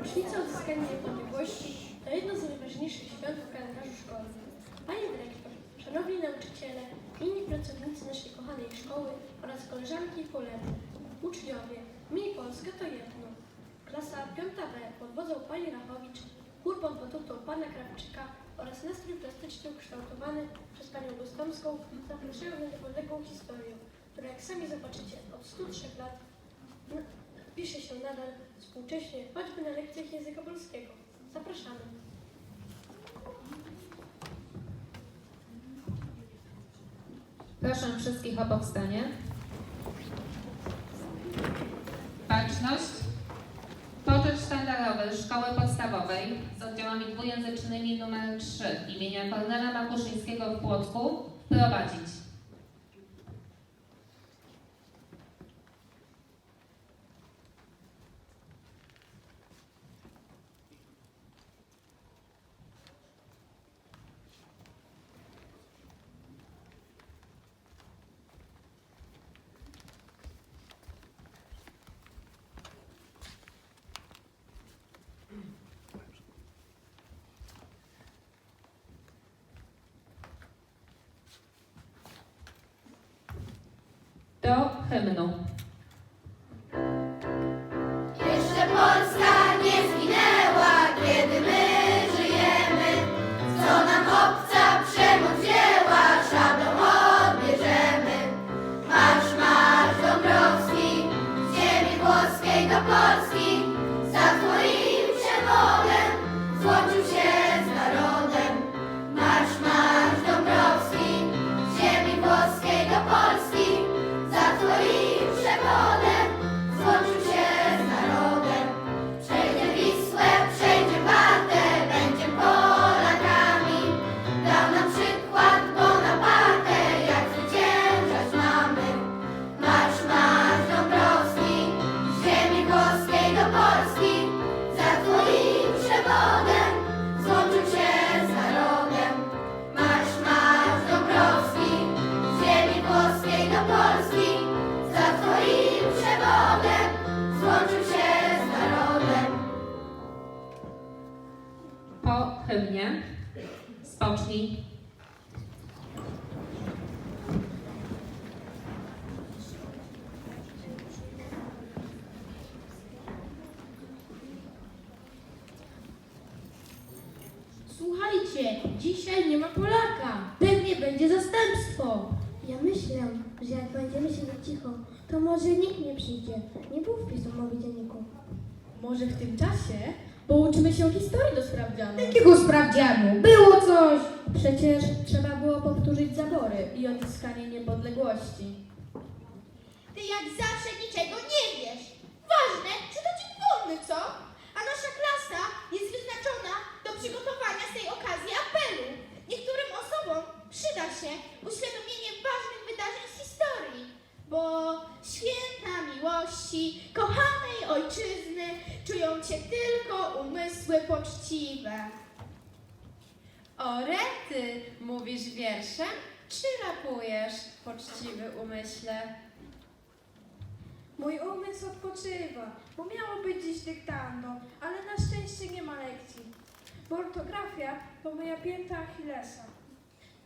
Rocznica odzyskania niepodległości to jedno z najważniejszych świąt w kalendarzu szkolnym. Pani dyrektor, szanowni nauczyciele, inni pracownicy naszej kochanej szkoły oraz koleżanki i koledzy, uczniowie, i Polska to jedno. Klasa 5B pod wodzą pani Rachowicz, pod batutą pana Krawczyka oraz nastrój plastyczny ukształtowany przez panią Gostomską zapraszają na niepodległą historię, która jak sami zobaczycie od 103 lat pisze się nadal współcześnie, choćby na lekcjach języka polskiego. Zapraszamy. Proszę wszystkich o powstanie. Baczność. Poczet sztandarowy Szkoły Podstawowej z oddziałami dwujęzycznymi nr 3 imienia Kornela Makuszyńskiego w Płocku prowadzić. Spocznij. Słuchajcie, dzisiaj nie ma Polaka. Pewnie będzie zastępstwo. Ja myślę, że jak będziemy siedzieć cicho, to może nikt nie przyjdzie. Nie było wpisu w dzienniku. Może w tym czasie pouczymy się historii do sprawdzianu. Jakiego sprawdzianu? Było coś! Przecież trzeba było powtórzyć zabory i odzyskanie niepodległości. Ty jak zawsze niczego nie wiesz. Ważne, czy to dzień wolny, co? A nasza klasa jest wyznaczona do przygotowania z tej okazji apelu. Niektórym osobom przyda się uświadomienie ważnych wydarzeń z historii, bo święta miłości, kochanej ojczyzny czują cię tylko umysły poczciwe. O rety, mówisz wierszem, czy rapujesz, poczciwy umyśle? Mój umysł odpoczywa, bo miało być dziś dyktando, ale na szczęście nie ma lekcji. Bo ortografia to moja pięta Achillesa.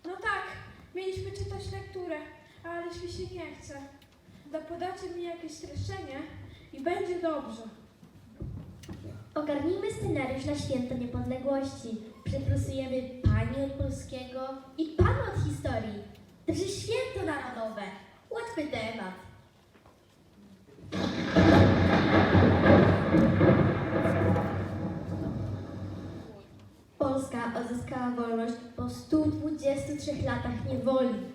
No tak, mieliśmy czytać lekturę, ależ mi się nie chce. Da podacie mi jakieś streszczenie i będzie dobrze. Ogarnijmy scenariusz na święto niepodległości. Przeprosujemy pani od polskiego i pana od historii. To święto narodowe. Łatwy temat. Polska odzyskała wolność po 123 latach niewoli.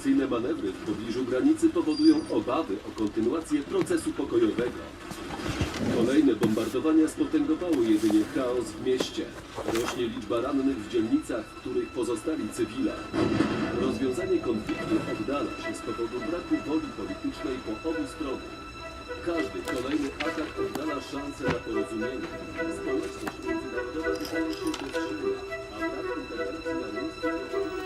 Prowokacyjne manewry w pobliżu granicy powodują obawy o kontynuację procesu pokojowego. Kolejne bombardowania spotęgowały jedynie chaos w mieście. Rośnie liczba rannych w dzielnicach, w których pozostali cywile. Rozwiązanie konfliktu oddala się z powodu braku woli politycznej po obu stronach. Każdy kolejny atak oddala szansę na porozumienie. Społeczność międzynarodowa wydaje się bezsilna, a brak na miejscu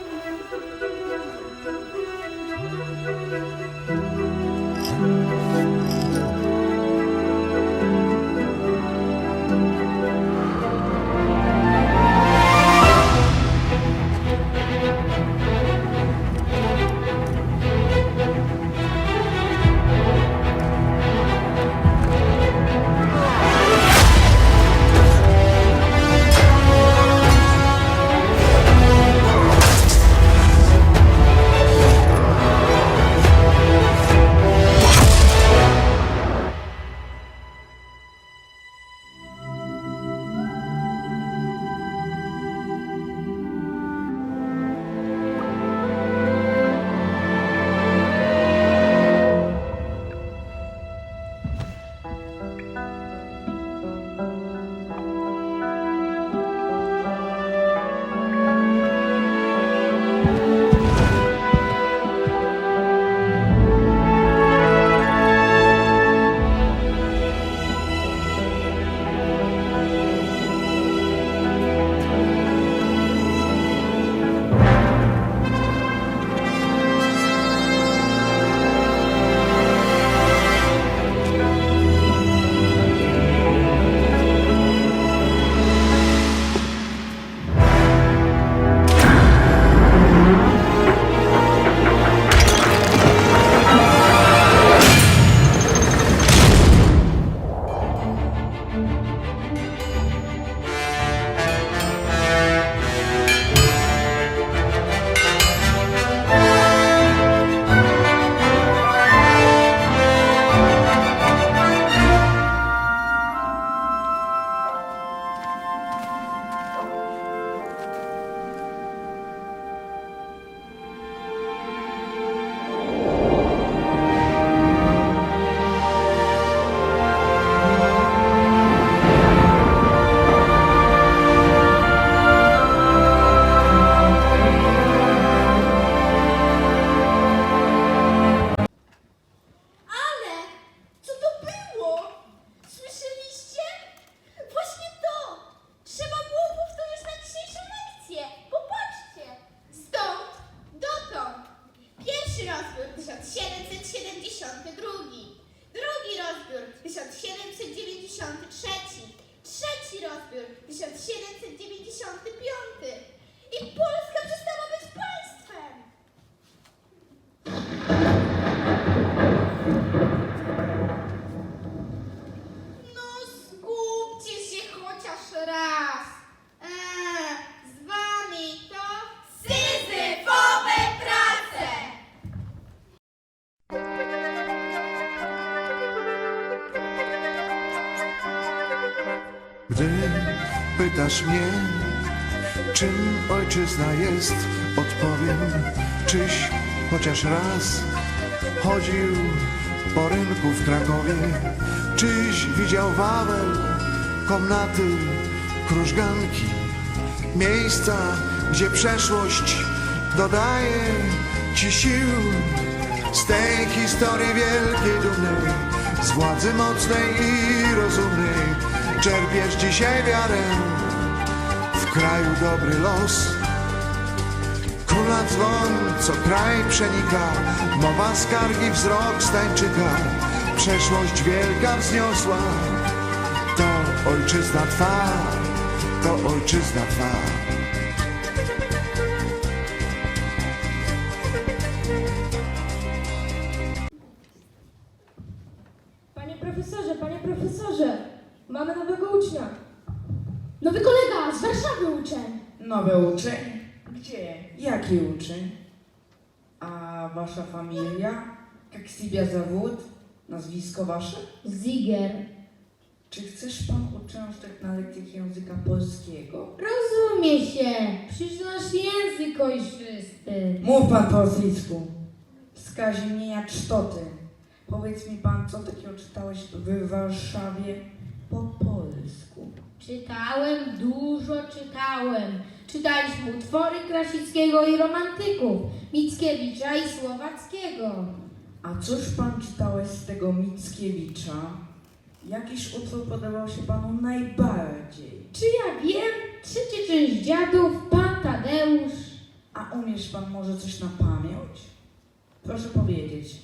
Trzeci rozbiór 1795. I Polska pytasz mnie, czym ojczyzna jest, odpowiem, czyś chociaż raz chodził po rynku w Krakowie, czyś widział Wawel, komnaty, krużganki, miejsca, gdzie przeszłość dodaje ci sił. Z tej historii wielkiej dumnej, z władzy mocnej i rozumnej, czerpiesz dzisiaj wiarę kraju dobry los. Króla dzwon, co kraj przenika, mowa skargi, wzrok stańczyka, przeszłość wielka wzniosła. To ojczyzna Twa, to ojczyzna Twa. Uczeń? A wasza familia? Jak sobie zawód? Nazwisko wasze? Ziger. Czy chcesz pan uczęszczać na lekcjach języka polskiego? Rozumie się, przecież nasz język ojczysty. Mów pan po rosyjsku. Wskaźnienia cztoty. Powiedz mi pan, co takiego czytałeś w Warszawie po polsku? Czytałem, dużo czytałem. Czytaliśmy utwory Krasickiego i romantyków, Mickiewicza i Słowackiego. A cóż pan czytałeś z tego Mickiewicza? Jakiś utwór podobał się panu najbardziej? Czy ja wiem? Trzecia część dziadów, pan Tadeusz. A umiesz pan może coś na pamięć? Proszę powiedzieć.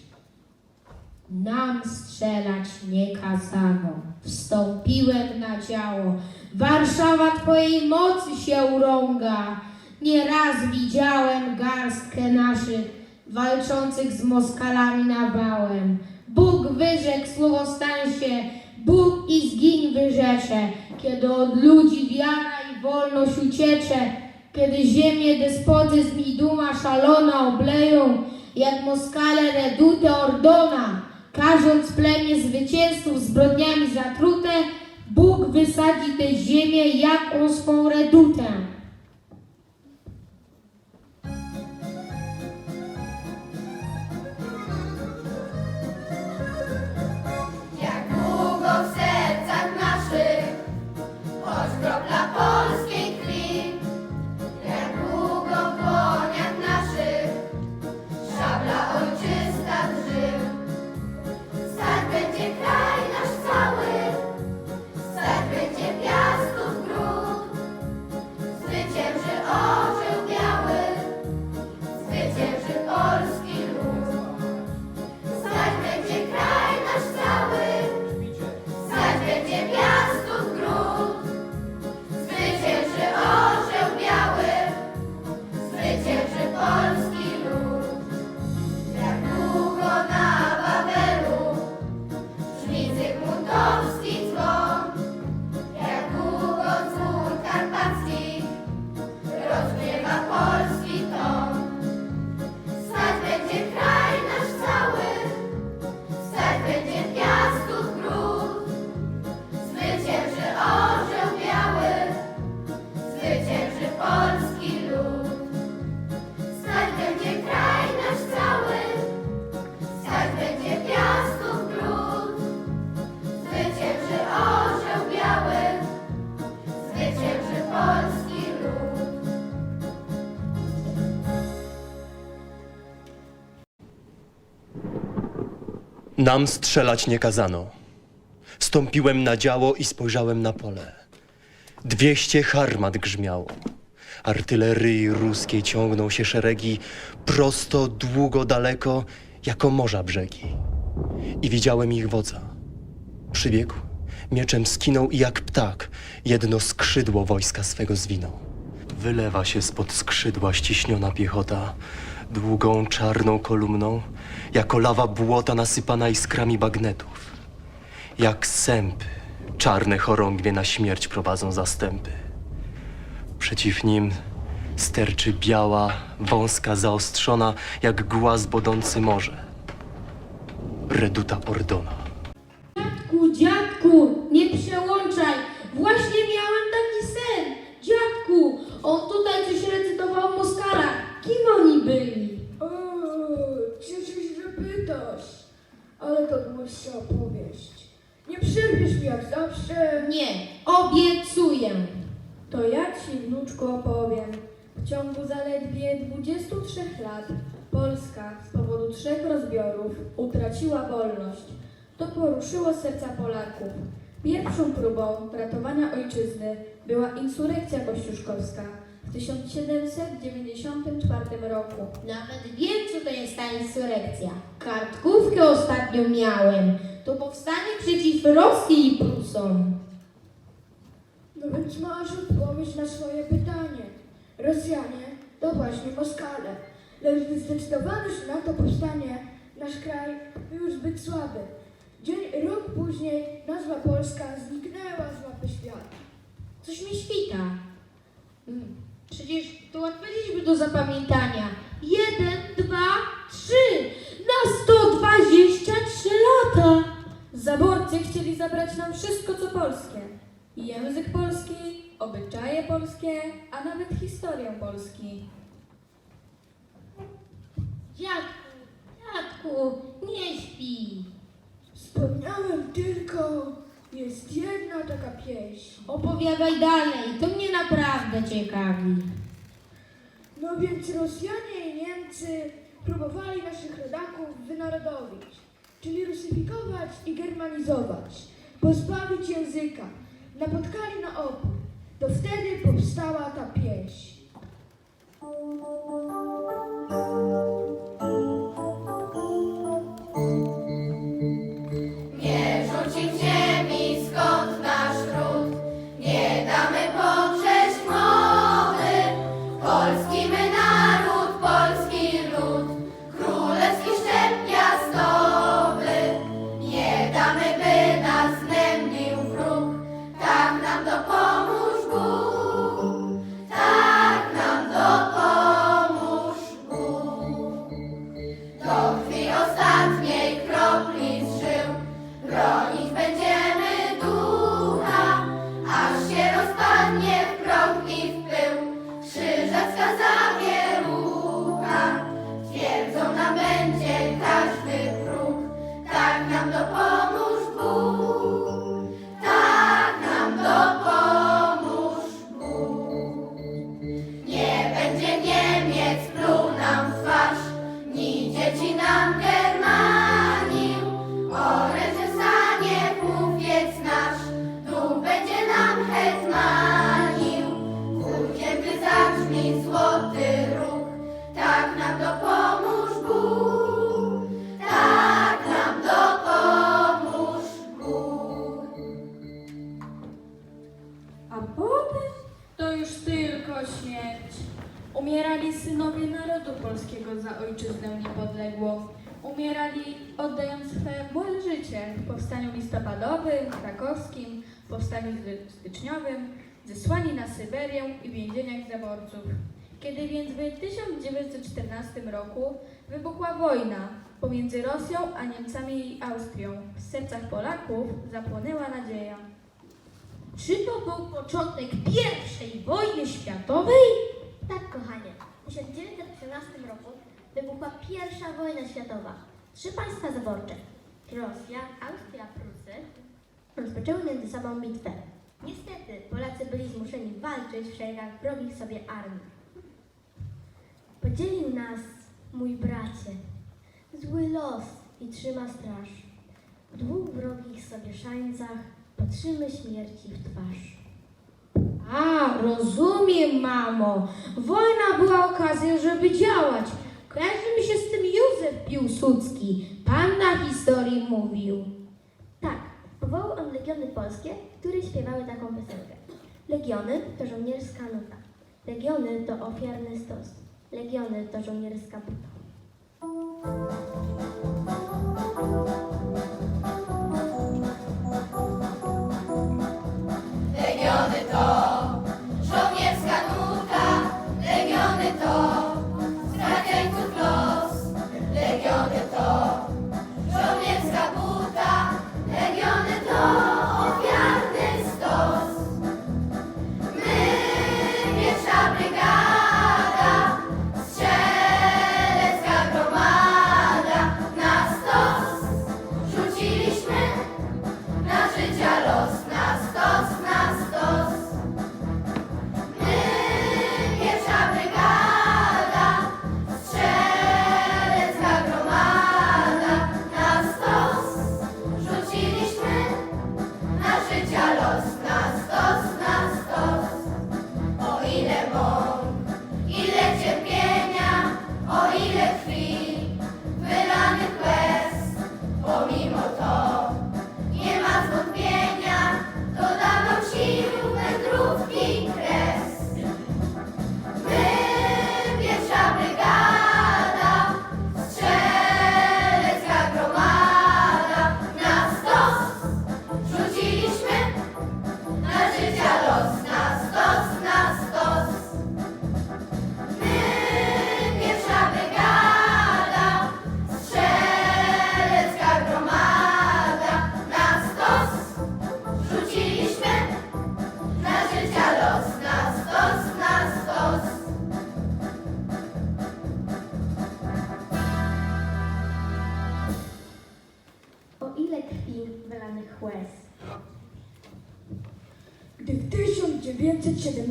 Nam strzelać nie kazano. Wstąpiłem na działo. Warszawa twojej mocy się urąga. Nieraz widziałem garstkę naszych walczących z Moskalami nawałem. Bóg wyrzekł słowostańsie, Bóg i zgiń wyrzecze, kiedy od ludzi wiara i wolność uciecze, kiedy ziemię despotyzm i duma szalona obleją, jak Moskale redutę Ordona, każąc plemię zwycięzców zbrodniami zatrute, Bóg wysadzi tę ziemię jak on swą redutę. Nam strzelać nie kazano. Stąpiłem na działo i spojrzałem na pole. Dwieście harmat grzmiało. Artylerii ruskiej ciągną się szeregi prosto, długo, daleko, jako morza brzegi. I widziałem ich wodza. Przybiegł, mieczem skinął i jak ptak jedno skrzydło wojska swego zwinął. Wylewa się spod skrzydła ściśniona piechota, długą czarną kolumną, jako lawa błota nasypana iskrami bagnetów. Jak sępy, czarne chorągwie na śmierć prowadzą zastępy. Przeciw nim sterczy biała, wąska, zaostrzona, jak głaz bodący morze. Reduta Ordona. Dziadku, dziadku, nie przełączaj. Właśnie Kim oni byli? O, cieszę się, że pytasz. Ale to dłuższa opowieść. Nie przerwiesz mi jak zawsze. Nie, obiecuję. To ja ci, wnuczku, opowiem. W ciągu zaledwie 23 lat Polska z powodu trzech rozbiorów utraciła wolność. To poruszyło serca Polaków. Pierwszą próbą ratowania ojczyzny była insurekcja kościuszkowska w 1794 roku. Nawet wiem, co to jest ta insurekcja. Kartkówkę ostatnio miałem. To powstanie przeciw Rosji i Prusom. No więc masz odpowiedź na swoje pytanie. Rosjanie to właśnie Moskale. Lecz gdy zdecydowano się na to powstanie, nasz kraj był zbyt słaby. Dzień, rok później nazwa Polska zniknęła z mapy świata. Coś mi świta. Mm, Przecież to łatwe liczby do zapamiętania. Jeden, dwa, trzy. Na 123 lata. Zaborcy chcieli zabrać nam wszystko, co polskie. Język polski, obyczaje polskie, a nawet historię Polski. Dziadku, dziadku, nie śpi. Wspomniałem tylko, jest jedna taka pieśń. Opowiadaj dalej, to mnie naprawdę ciekawi. No więc Rosjanie i Niemcy próbowali naszych rodaków wynarodowić, czyli rusyfikować i germanizować, pozbawić języka. Napotkali na opór. To wtedy powstała ta pieśń. Zesłani na Syberię i więzieniach zaborców. Kiedy więc w 1914 roku wybuchła wojna pomiędzy Rosją a Niemcami i Austrią, w sercach Polaków zapłonęła nadzieja. Czy to był początek pierwszej wojny światowej? Tak, kochanie. W 1918 roku wybuchła pierwsza wojna światowa. Trzy państwa zaborcze, Rosja, Austria, Prusy, rozpoczęły między sobą bitwę. Niestety, Polacy byli zmuszeni walczyć w szeregach wrogich sobie armii. Podzielił nas, mój bracie, zły los i trzyma straż. W dwóch wrogich sobie szańcach patrzymy śmierci w twarz. A, rozumiem, mamo. Wojna była okazją, żeby działać. Kojarzy mi się z tym Józef Piłsudski. Pan na historii legiony polskie, które śpiewały taką piosenkę. Legiony to żołnierska nuta. Legiony to ofiarny stos. Legiony to żołnierska buta.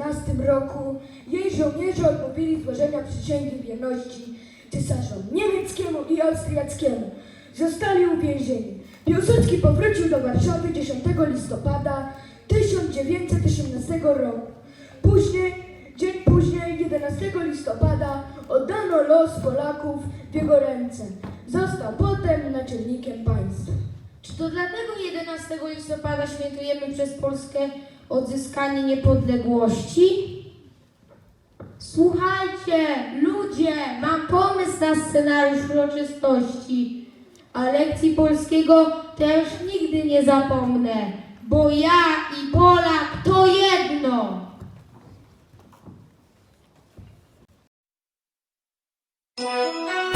1917 roku jej żołnierze odmówili złożenia przysięgi wierności cesarzom niemieckiemu i austriackiemu. Zostali uwięzieni. Piłsudski powrócił do Warszawy 10 listopada 1918 roku. Później, dzień później, 11 listopada, oddano los Polaków w jego ręce. Został potem naczelnikiem państwa. Czy to dlatego 11 listopada świętujemy przez Polskę odzyskanie niepodległości? Słuchajcie, ludzie, mam pomysł na scenariusz uroczystości, a lekcji polskiego też nigdy nie zapomnę, bo ja i Polak to jedno. Kiedy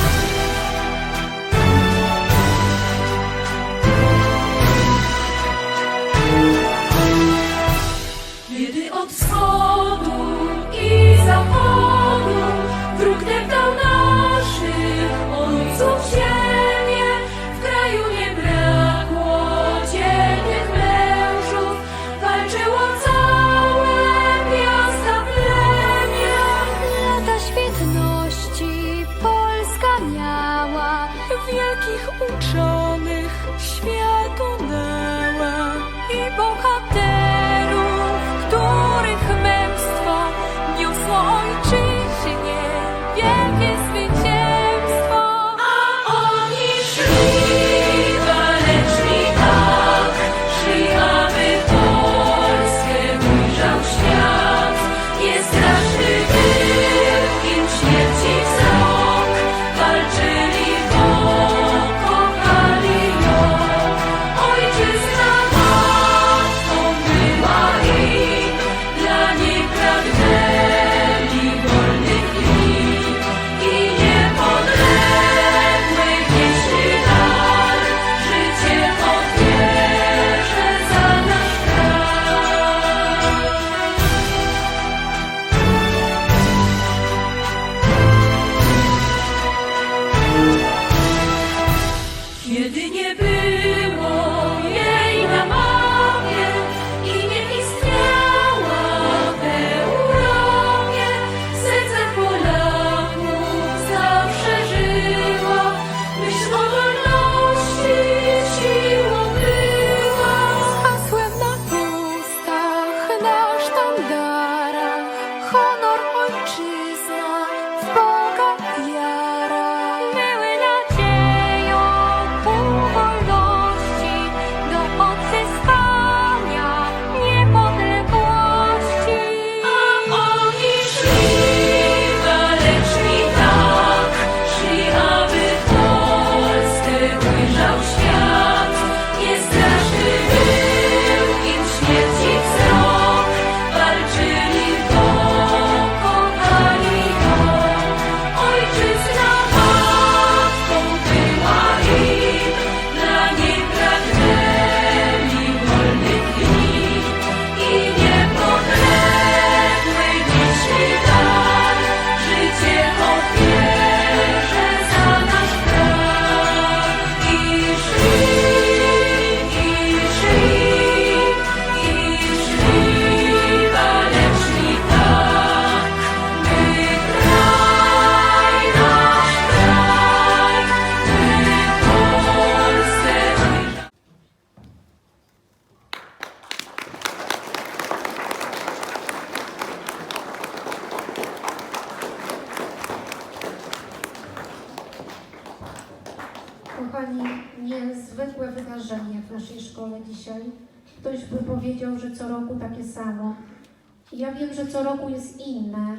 że co roku jest inne,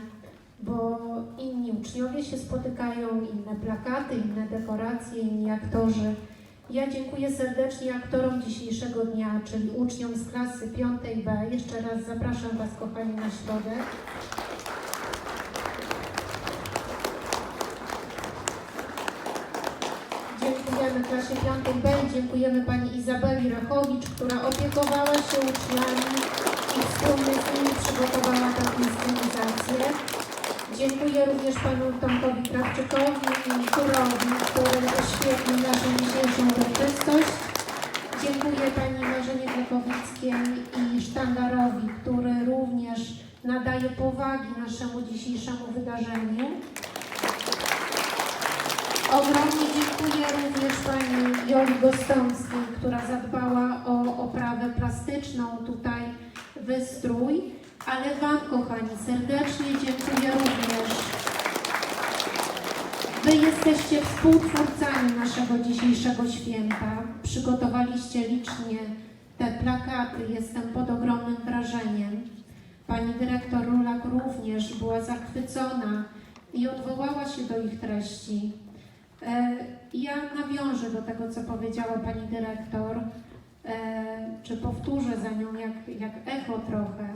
bo inni uczniowie się spotykają, inne plakaty, inne dekoracje, inni aktorzy. Ja dziękuję serdecznie aktorom dzisiejszego dnia, czyli uczniom z klasy 5B. Jeszcze raz zapraszam Was, kochani, na środek. Dziękujemy klasie 5B i dziękujemy pani Izabeli Rachowicz, która opiekowała się uczniami nimi przygotowała tę inscenizację. Dziękuję również panu Tomkowi Krawczykowi i Turowi, który oświetlił naszą dzisiejszą uroczystość. Dziękuję pani Marzenie Glekowickiej i Sztandarowi, który również powagi naszemu dzisiejszemu wydarzeniu. Ogromnie dziękuję również Pani Joli Gostomskiej, która zadbała wystrój, ale Wam, kochani, serdecznie dziękuję również. Wy jesteście współtwórcami naszego dzisiejszego święta. Przygotowaliście licznie te plakaty. Jestem pod ogromnym wrażeniem. Pani dyrektor Rulak również była zachwycona i odwołała się do ich treści. E, Ja nawiążę do tego, co powiedziała pani dyrektor, czy powtórzę za nią jak, jak echo trochę,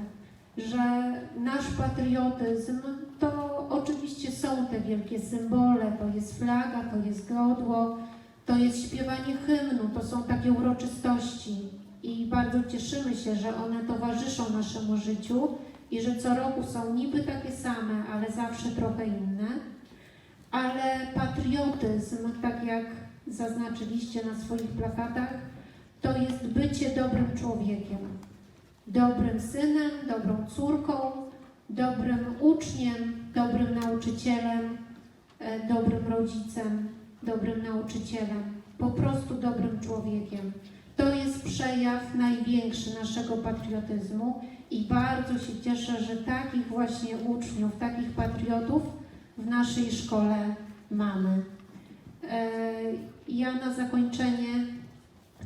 że nasz patriotyzm to oczywiście są te wielkie symbole, to jest flaga, to jest godło, to jest śpiewanie hymnu, to są takie uroczystości i bardzo cieszymy się, że one towarzyszą naszemu życiu i że co roku są niby takie same, ale zawsze trochę inne. Ale patriotyzm, tak jak zaznaczyliście na swoich plakatach, to jest bycie dobrym człowiekiem. Dobrym synem, dobrą córką, dobrym uczniem, dobrym nauczycielem, e, dobrym rodzicem, dobrym nauczycielem, po prostu dobrym człowiekiem. To jest przejaw największy naszego patriotyzmu i bardzo się cieszę, że takich właśnie uczniów, takich patriotów w naszej szkole mamy. E, Ja na zakończenie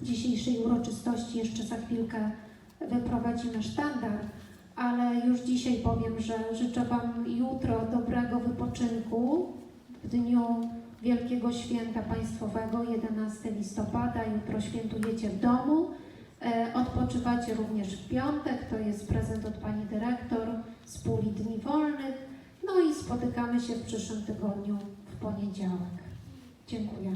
dzisiejszej uroczystości jeszcze za chwilkę wyprowadzimy sztandar, ale już dzisiaj powiem, że życzę Wam jutro dobrego wypoczynku w dniu Wielkiego Święta Państwowego, 11 listopada. Jutro świętujecie w domu. E, Odpoczywacie również w piątek, to jest prezent od Pani Dyrektor z puli Dni Wolnych. No i spotykamy się w przyszłym tygodniu w poniedziałek. Dziękuję.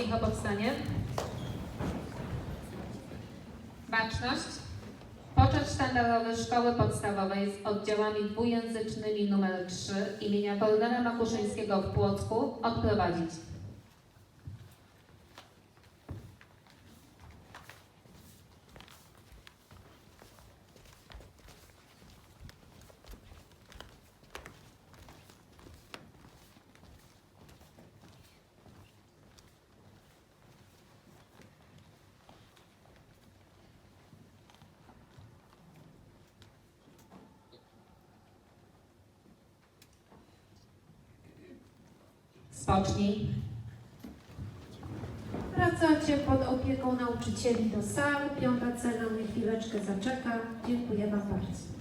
Wszystkich o powstanie. Baczność. Poczet sztandarowy Szkoły Podstawowej z oddziałami dwujęzycznymi nr 3 imienia Kornela Makuszyńskiego w Płocku odprowadzić. Spocznij. Wracacie pod opieką nauczycieli do sal. Piąta C na chwileczkę zaczeka. Dziękuję Wam bardzo.